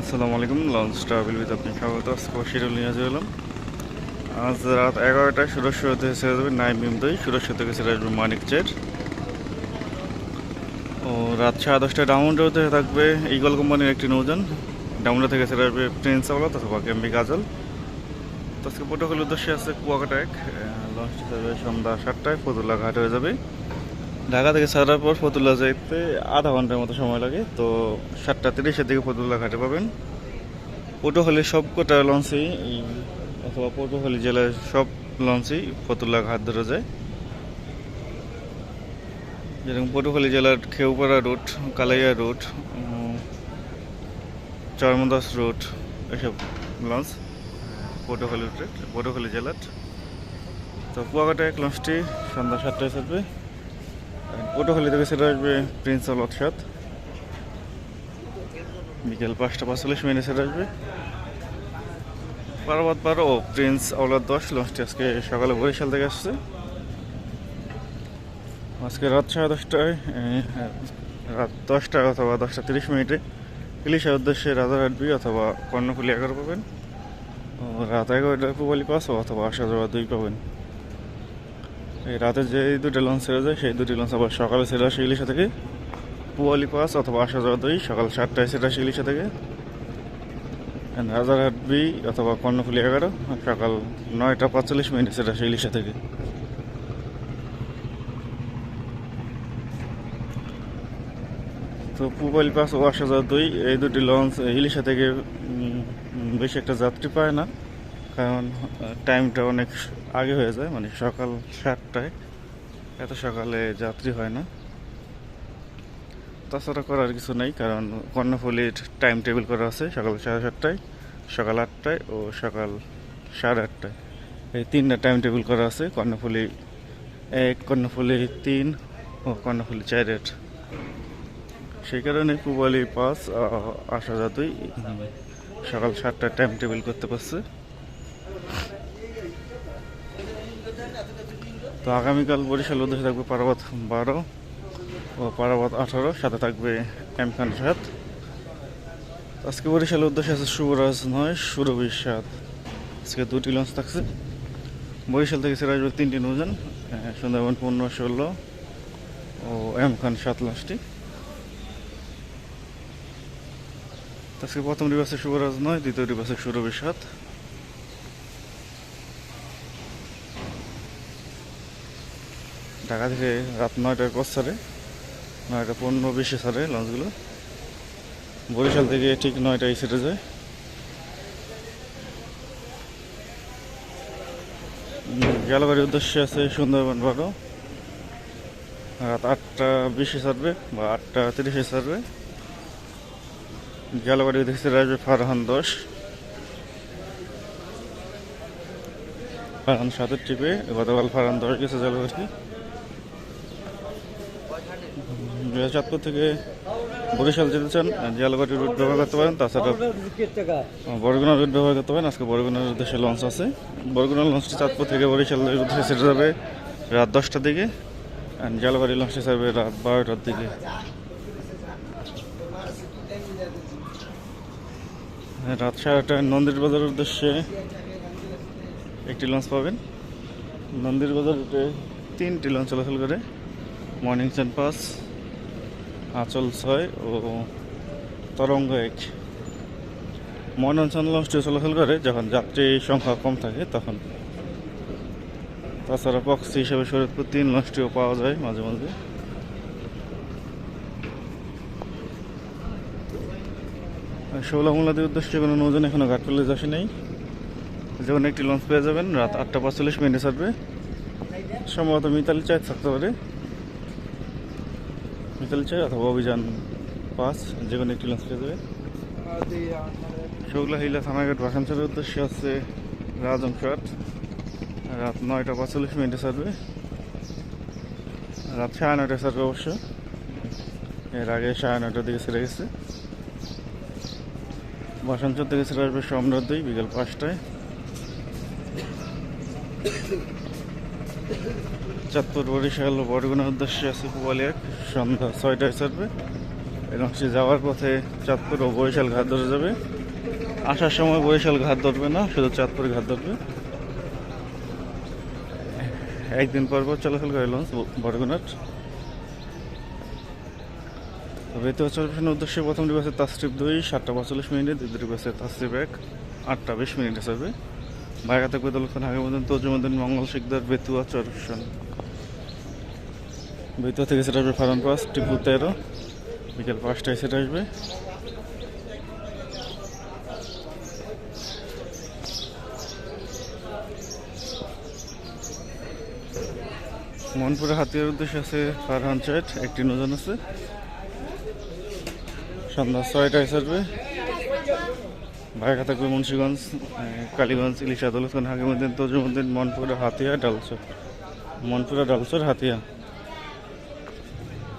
আসসালামু আলাইকুম launch travel with আপনি স্বাগত, আজকে শিডিউল নিয়ে এলাম আজ রাত এগারোটায় সুরস্ব হতে ছেড়ে যাবে, নাইম বিমদই সুরস্ব থেকে ছেড়ে আসবে মানিক চেট ও, রাত সাড়ে দশটায় ডাউনটা হতে থাকবে ইগল কোম্পানির একটি নৌযান। ডাউনটা থেকে ছেড়ে আসবে প্রিন্স আওলাত অথবা ক্যাম্বি গাজল তো আজকে প্রোটোকলের উদ্দেশ্যে আছে কুয়াকাটা এক। লঞ্চটি যাবে সন্ধ্যা সাতটায় ফতুল্লা ঘাট হয়ে যাবে। ঢাকা থেকে ছাড়ার পর ফতুল্লা যাইতে আধা ঘণ্টার মতো সময় লাগে, তো সাতটা তিরিশের দিকে ফতুল্লা ঘাটে পাবেন। পটুয়াখালীর সব কটা লঞ্চেই অথবা পটুয়াখালী জেলার সব লঞ্চেই ফতুল্লা ঘাট ধরে যায়। যেরকম পটুয়াখালী জেলার Kheupara route Kalaiya route Charmadas route এসব লঞ্চ পটুয়াখালী রুটে পটুয়াখালী জেলার। তো কুয়াকাটা এক লঞ্চটি সন্ধ্যা সাতটায় ছাড়বে পটুয়াখালী থেকে সেটা আসবে প্রিন্স আল অৎসাদ বিকেল পাঁচটা পাঁচচল্লিশ মিনিটে সেটা আসবে। পারাবাদ পারো প্রিন্স আওলাদ দশ, লঞ্চটি আজকে সকালে বরিশাল থেকে আসছে। আজকে রাত সাড়ে দশটায় রাত দশটা অথবা দশটা তিরিশ মিনিটে ইলিশের উদ্দেশ্যে রাজারহাট বি অথবা কর্ণফুলি এগারো পাবেন। রাত এগারোটা পুবালি পাঁচ অথবা যাওয়া দুই পাবেন। রাতে যে দুটো লঞ্চ ছেড়ে যায়, সেই দুটি লঞ্চ আবার সকালে ছেড়ে আসে ইলিশা থেকে। পুয়ালি পাস অথবা আসা যাওয়া দুই সকাল সাতটায় ছেড়ে আসে ইলিশা থেকে। রাজারহাট বি অথবা কর্ণফুলি এগারো, সকাল নয়টা পাঁচচল্লিশ মিনিটে ছেড়ে আসে ইলিশা থেকে। তো পুবালি পাস ও আসা যাওয়া দুই এই দুটি লঞ্চ ইলিশা থেকে বেশি একটা যাত্রী পায় না। কারণ টাইমটা অনেক আগে হয়ে যায় মানে সকাল সাতটায়। এত সকালে যাত্রী হয় না। তাছাড়া করার কিছু নেই কারণ কর্ণফুলির টাইম টেবিল করা আছে সকাল সাড়ে সাতটায় সকাল আটটায় ও সকাল সাড়ে আটটায়। এই তিনটা টাইম টেবিল করা আছে কর্ণফুলি এক কর্ণফুলি তিন ও কর্ণফুলি চারের সেই কারণে পুবালি পাস আসা যাতই সকাল সাতটায় টাইম টেবিল করতে পারছে। তো আগামীকাল বরিশাল উদ্দেশ্যে থাকবে পারাবাত বারো ও পারাবাত আঠারো, সাথে থাকবে এম খান সাত আজকে বরিশাল উদ্দেশ্যে আছে শুভরাজ নয়, সুরভি সাত। আজকে দুটি লঞ্চ থাকছে। বরিশাল থেকে সেরা আসবে তিনটি নৌজান সুন্দরবন পূর্ণ ষোলো ও এম খান সাত লঞ্চটি আজকে প্রথম ডিবাসে শুভরাজ নয়, দ্বিতীয় ডিবাসে সুরভি সাত। ঢাকা থেকে রাত নয়টায় পথ ছাড়ে, নয়টা পনেরো বিশে ছাড়ে লঞ্চগুলো। বরিশাল থেকে ঠিক নয়টায় ছেড়ে যায়। জলবাড়ির উদ্দেশ্যে আছে সুন্দরবন বারো রাত আটটা বিশে ছাড়বে বা আটটা তিরিশে ছাড়বে। জলবাড়ি উদ্দেশ্যে আসবে ফারহান দশ। ফারহান সাতের টিপে গতকাল ফারহান দশ গেছে জলবাড়ি চাঁদপুর থেকে বরিশাল যেতে চান জিয়ালবাটি রুট ব্যবহার করতে পারেন, তাছাড়া বরগুনা রুট ব্যবহার করতে পারেন, আজকে বরগুনার উদ্দেশ্যে লঞ্চ আছে। বরগুনা লঞ্চটি চাঁদপুর থেকে বরিশালের উদ্দেশ্যে সেটা যাবে রাত দশটার দিকে জালবাড়ি লঞ্চটি যাবে রাত বারোটার দিকে। রাত সাড়ে নন্দির বাজারের উদ্দেশ্যে একটি লঞ্চ পাবেন। নন্দির বাজার রুটে তিনটি লঞ্চ চলাচল করে মর্নিং চান পাস আঁচল ছয় ও তরঙ্গ এক। ময়নাঞ্চল লঞ্চটি চলাচল করে, যখন যাত্রী সংখ্যা কম থাকে, তখন। তাছাড়া পক্সি হিসেবে শরীরপুর তিন লঞ্চটিও পাওয়া যায় মাঝে মাঝে। ষোলো মোলাদের উদ্দেশ্যে কোনো নৌজন এখনও ঘাট পেলে আসে নেই। যেমন একটি লঞ্চ পেয়ে যাবেন, রাত আটটা পাঁচচল্লিশ মিনিটে ছাড়বে। সম্ভবত মিতালি চায় থাকতে পারে। মিতালি চায় অথবা অভিযান পাস, যে কোনো একটি লঞ্চ পেয়ে যাবে। শোকলা হিলা থানাঘাট ভাসানচরের উদ্দেশ্যে আছে রাজংঘাট রাত নয়টা পাঁচচল্লিশ মিনিটে ছাড়বে। রাত সাড়ে নয়টায় ছাড়বে অবশ্য। এর আগে সাড়ে নয়টার দিকে ছেড়ে গেছে। বাসানচর থেকে ছেড়ে আসবে সম্রাট দুই বিকেল পাঁচটায়। চাঁদপুর বরিশাল বরগুনার উদ্দেশ্যে আছে এক সন্ধ্যা ছয়টায় ছাড়বে এবং লঞ্চটি যাওয়ার পথে চাঁদপুর ও বরিশাল ঘাট ধরে যাবে। আসার সময় বরিশাল ঘাট ধরবে না, শুধু চাঁদপুর ঘাট ধরবে। একদিন পর পর চলাচল করে লঞ্চ বরগুনাট তবে চলবেন উদ্দেশ্যে প্রথম ডিভাসে তাস্ট্রিপ দুই, সাতটা পঁয়তাল্লিশ মিনিটে, দ্বিতীয় ডিভাসে তাস্ট্রিপ এক, আটটা বিশ মিনিটে চলবে বাইরে থাকবে দলক্ষণ আগে মতন তজুমুদ্দিন মঙ্গল শিকদার বেতুয়া চরফশন বেতুয়া থেকে সেটা আসবে ফারান পাস, টিপু তেরো, বিকেল পাঁচটায় সেটা আসবে। মনপুরে হাতিয়ার উদ্দেশ্যে আছে ফারহান চাইট একটি নজন আছে। সন্ধ্যা ছয়টায় ছাড়বে। ভাইকা থাকবে মুন্সিগঞ্জ কালীগঞ্জ, ইলিশা দৌলতগঞ্জ হাকিমুদ্দিন তজুমুদ্দিন মনপুরা, হাতিয়া, ডালচর। মনপুরা, ডালচর, হাতিয়া।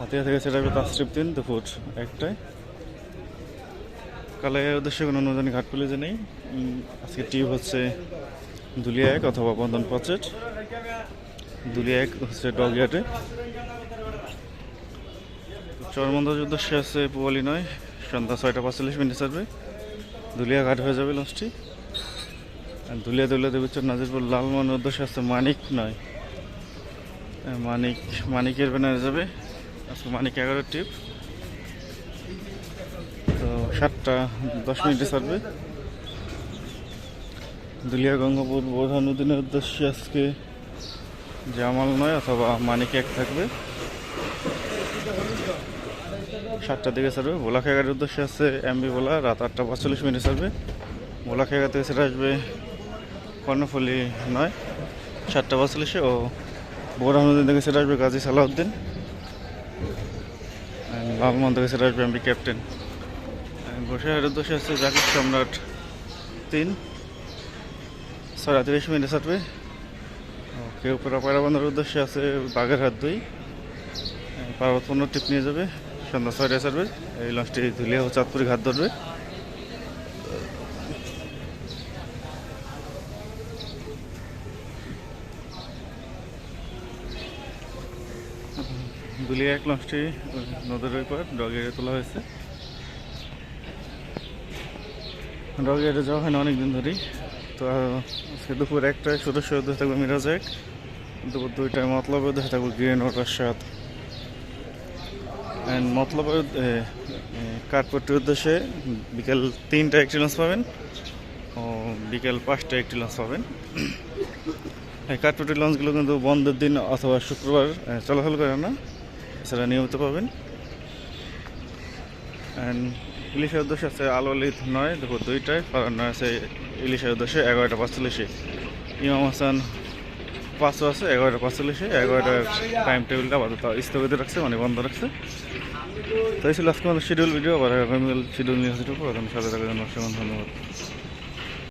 হাতিয়া থেকে সেটা তাস্ট্রিপ তিন দুপুর একটায়। কালাইয়ের উদ্দেশ্যে কোনো নজন ঘাট পুলিশে নেই। আজকে টিপ হচ্ছে দুলিয়া এক অথবা বন্ধন পচেট। দুলিয়া এক হচ্ছে ডগিয়াটে চরমন্দার উদ্দেশ্যে আছে পোয়ালি নয়, সন্ধ্যা ছয়টা পাঁচচল্লিশ মিনিট ছাড়বে। দুলিয়া ঘাট হয়ে যাবে লঞ্চটি। আর দুলিয়া দুলিয়া দেবীচর নাজিরপুর লালমনের উদ্দেশ্যে আছে মানিক নয়। মানিক, মানিকের ব্যানারে যাবে। মানিক এগারো টিপ তো সাতটা দশ মিনিটে ছাড়বে। দুলিয়া গঙ্গাপুর বোরহানুদ্দিনের উদ্দেশ্যে আজকে জামাল নয় অথবা মানিক এক থাকবে। সাতটার দিকে ছাড়বে। ভোলা খেগার উদ্দেশ্যে আছে এমবি ভোলা। রাত আটটা পঁয়তাল্লিশ মিনিটে ছাড়বে। ভোলা খেগা থেকে সেটা আসবে কর্ণফুলি নয়। সাতটা পঁয়তাল্লিশে ও বোরহানুদ্দিন থেকে সেটা আসবে গাজী সালাউদ্দিন। And মন্দ কাছে রাখবে এমবি ক্যাপ্টেন বসিরহাটের দোষে আছে, জাকির সম্রাট তিন। সাড়ে তিরিশ মিনিটে ছাড়বে ওকে পায়রা পায়রাবন্ধার উদ্দেশ্যে আছে বাঘের হাত দুই। পার্বত পণ্য টিপ নিয়ে যাবে। সন্ধ্যা ছয়টায় ছাড়বে। এই লঞ্চটি ধুলিয়া ও চাঁদপুরি ঘাট ধরবে। দুলিয়া এক লঞ্চটি নদীর ওই ডগ ডগেটে তোলা হয়েছে। ডগেটে যাওয়া হয় না অনেকদিন ধরেই। তো আজকে দুপুর একটায় সদস্য উদ্দেশ্যে থাকবে মিরাজ এক, দুপুর দুইটায় মতলব উদ্দেশ্যে থাকবে গ্রিন ওয়াটার সাত অ্যান্ড মতলব কাঠপট্টির উদ্দেশ্যে বিকেল তিনটা একটি লঞ্চ পাবেন ও বিকেল পাঁচটা একটি লঞ্চ পাবেন। এই কাঠপট্টির লঞ্চগুলো কিন্তু বন্ধের দিন অথবা শুক্রবার চলাচল করে না। এছাড়া নিয়মিত পাবেন। অ্যান্ড ইলিশের উদ্দেশ্যে আছে আলোলিত নয় দুপুর দুইটায় কারণ আছে ইলিশের উদ্দেশ্যে এগারোটা পাঁচচল্লিশে। ইমাম হাসান পাঁচশো আছে, এগারোটা পাঁচচল্লিশে, এগারোটার টাইম টেবিলটা আপাতত স্থগিত রাখছে মানে বন্ধ রাখছে। তো এই ছিল আজকে আমাদের শিডিউল ভিডিও আবার শিডিউল নিয়ে হাজির হব। সাথে থাকার জন্য ধন্যবাদ।